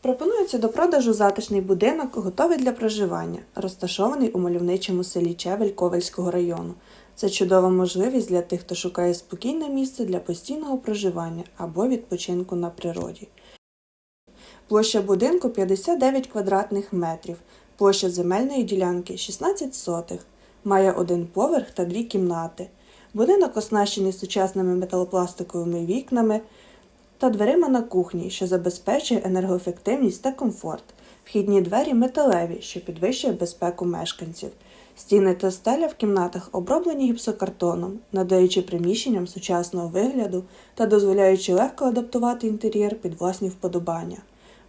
Пропонується до продажу затишний будинок, готовий для проживання, розташований у мальовничому селі Чевель Ковельського району. Це чудова можливість для тих, хто шукає спокійне місце для постійного проживання або відпочинку на природі. Площа будинку 59 квадратних метрів, площа земельної ділянки 16 сотих, має один поверх та дві кімнати. Будинок оснащений сучасними металопластиковими вікнами та дверима на кухні, що забезпечує енергоефективність та комфорт. Вхідні двері металеві, що підвищує безпеку мешканців. Стіни та стеля в кімнатах оброблені гіпсокартоном, надаючи приміщенням сучасного вигляду та дозволяючи легко адаптувати інтер'єр під власні вподобання.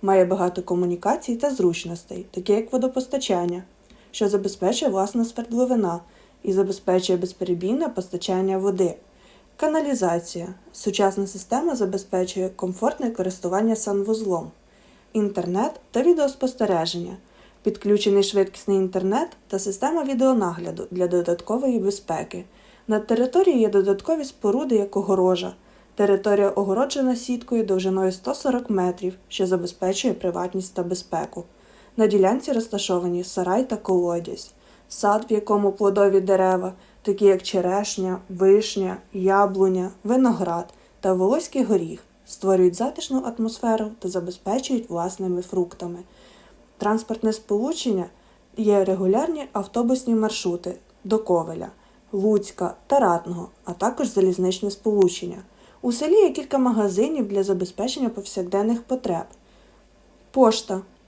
Має багато комунікацій та зручностей, такі як водопостачання, що забезпечує власна свердловина і забезпечує безперебійне постачання води. Каналізація. Сучасна система забезпечує комфортне користування санвузлом, інтернет та відеоспостереження, підключений швидкісний інтернет та система відеонагляду для додаткової безпеки. На території є додаткові споруди, як огорожа. Територія огороджена сіткою довжиною 140 метрів, що забезпечує приватність та безпеку. На ділянці розташовані сарай та колодязь, сад, в якому плодові дерева, такі як черешня, вишня, яблуня, виноград та волоський горіх, створюють затишну атмосферу та забезпечують власними фруктами. Транспортне сполучення є регулярні автобусні маршрути до Ковеля, Луцька та Ратного, а також залізничне сполучення. У селі є кілька магазинів для забезпечення повсякденних потреб. Пошта,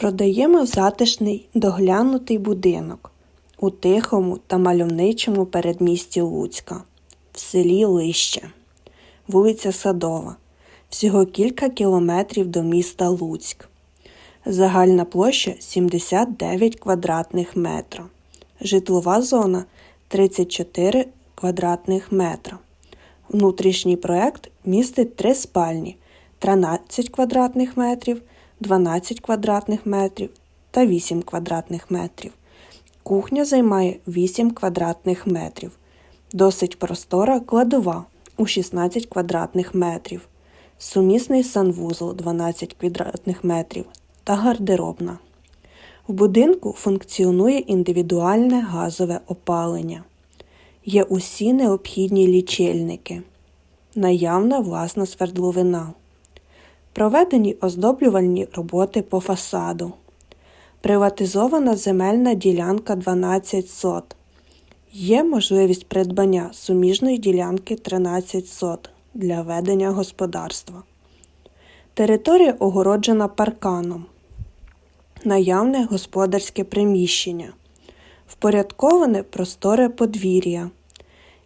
Продаємо затишний доглянутий будинок у тихому та мальовничому передмісті Луцька, в селі Лище, вулиця Садова, всього кілька кілометрів до міста Луцьк. Загальна площа 79 квадратних метра. Житлова зона 34 квадратних метра. Внутрішній проект містить три спальні 13 квадратних метрів, 12 квадратних метрів та 8 квадратних метрів. Кухня займає 8 квадратних метрів. Досить простора кладова у 16 квадратних метрів. Сумісний санвузол 12 квадратних метрів та гардеробна. В будинку функціонує індивідуальне газове опалення. Є усі необхідні лічильники, наявна власна свердловина, проведені оздоблювальні роботи по фасаду, приватизована земельна ділянка 12 сот. Є можливість придбання суміжної ділянки 13 сот для ведення господарства. Територія огороджена парканом. Наявне господарське приміщення. Впорядковане просторе подвір'я.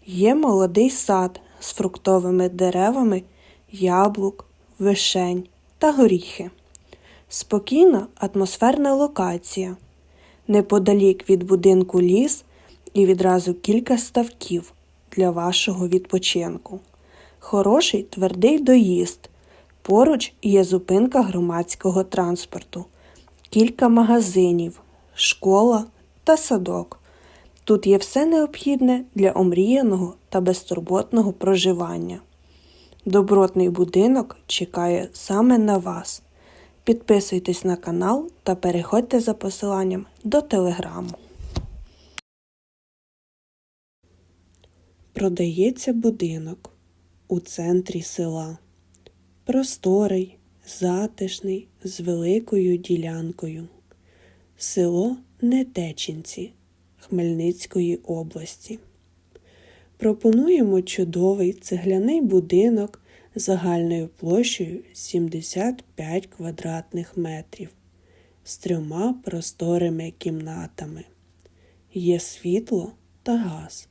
Є молодий сад з фруктовими деревами, яблук, вишень та горіхи. Спокійна атмосферна локація. Неподалік від будинку ліс і відразу кілька ставків для вашого відпочинку. Хороший твердий доїзд. Поруч є зупинка громадського транспорту, кілька магазинів, школа та садок. Тут є все необхідне для омріяного та безтурботного проживання. Добротний будинок чекає саме на вас. Підписуйтесь на канал та переходьте за посиланням до телеграму. Продається будинок у центрі села. Просторий, затишний, з великою ділянкою. Село Нетечинці Хмельницької області. Пропонуємо чудовий цегляний будинок загальною площею 75 квадратних метрів з трьома просторими кімнатами. Є світло та газ.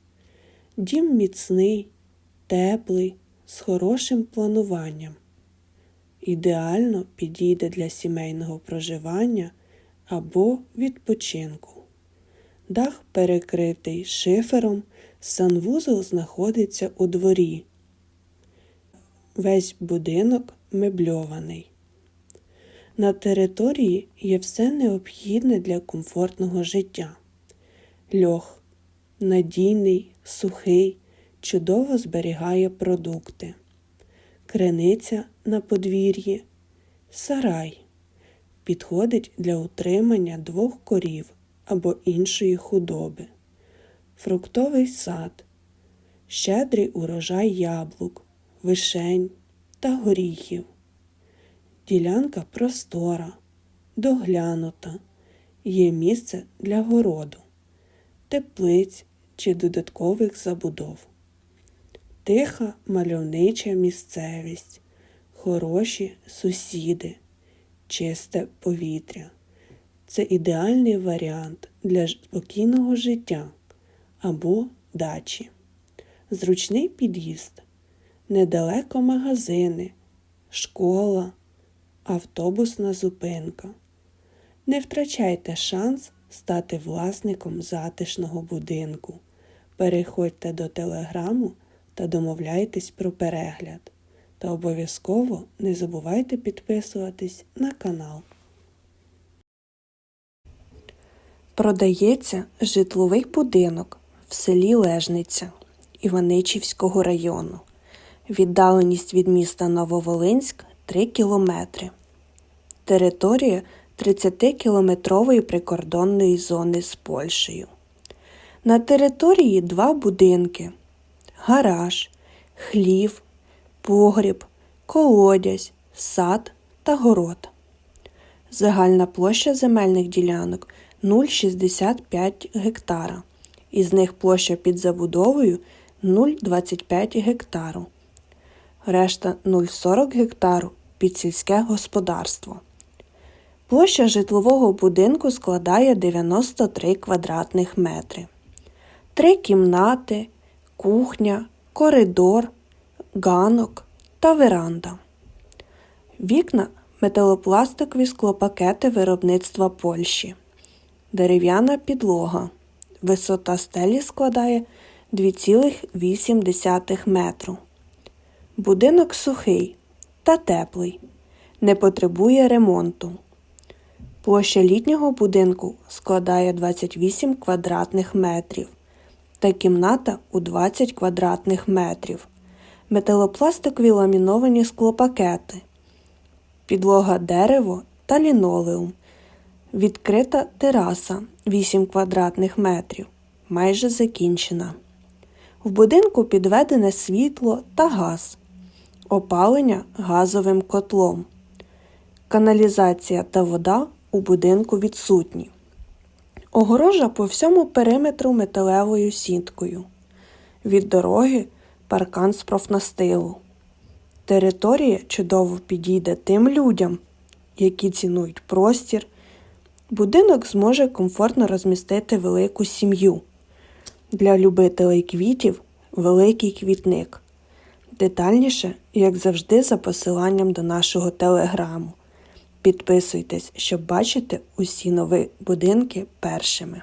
Дім міцний, теплий, з хорошим плануванням. ідеально підійде для сімейного проживання або відпочинку. Дах перекритий шифером, санвузол знаходиться у дворі. Весь будинок мебльований. На території є все необхідне для комфортного життя. Льох надійний, сухий, чудово зберігає продукти. Криниця на подвір'ї, сарай підходить для утримання двох корів або іншої худоби, фруктовий сад, щедрий урожай яблук, вишень та горіхів. Ділянка простора, доглянута, є місце для городу, теплиць чи додаткових забудов. Тиха мальовнича місцевість, хороші сусіди, чисте повітря. Це ідеальний варіант для спокійного життя або дачі. Зручний під'їзд, недалеко магазини, школа, автобусна зупинка. Не втрачайте шанс стати власником затишного будинку. Переходьте до телеграму та домовляйтесь про перегляд. Та обов'язково не забувайте підписуватись на канал. Продається житловий будинок в селі Лежниця Іваничівського району. Віддаленість від міста Нововолинськ 3 кілометри. Територія 30-кілометрової прикордонної зони з Польщею. На території два будинки: гараж, хлів, погріб, колодязь, сад та город. Загальна площа земельних ділянок 0,65 гектара. Із них площа під забудовою 0,25 гектару. Решта 0,40 гектару під сільське господарство. Площа житлового будинку складає 93 квадратних метри. Три кімнати, кухня, коридор, ганок та веранда. Вікна металопластикові склопакети виробництва Польщі. Дерев'яна підлога. Висота стелі складає 2,8 метру. Будинок сухий та теплий. Не потребує ремонту. Площа літнього будинку складає 28 квадратних метрів та кімната у 20 квадратних метрів. Металопластикові ламіновані склопакети, підлога дерево та лінолеум. Відкрита тераса 8 квадратних метрів. Майже закінчена. В будинку підведене світло та газ, опалення газовим котлом. Каналізація та вода у будинку відсутні. Огорожа по всьому периметру металевою сіткою. Від дороги паркан з профнастилу. Територія чудово підійде тим людям, які цінують простір. Будинок зможе комфортно розмістити велику сім'ю. Для любителей квітів великий квітник. Детальніше, як завжди, за посиланням до нашого телеграму. Підписуйтесь, щоб бачити усі нові будинки першими.